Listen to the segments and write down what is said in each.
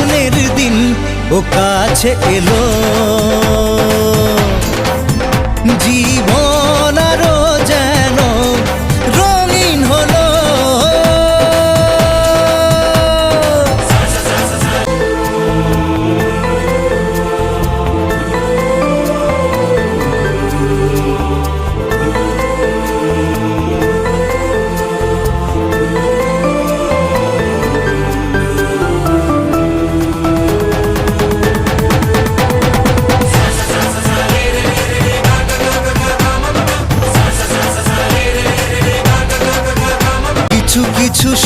জীবনের দিন ও কাছে এলো।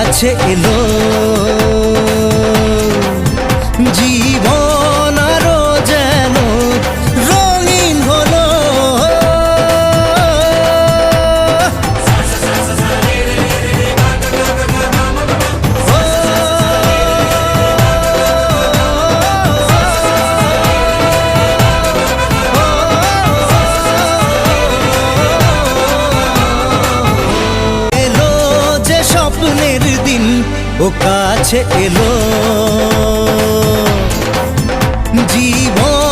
কাছে এলো। ও কাছে এলো। জীবন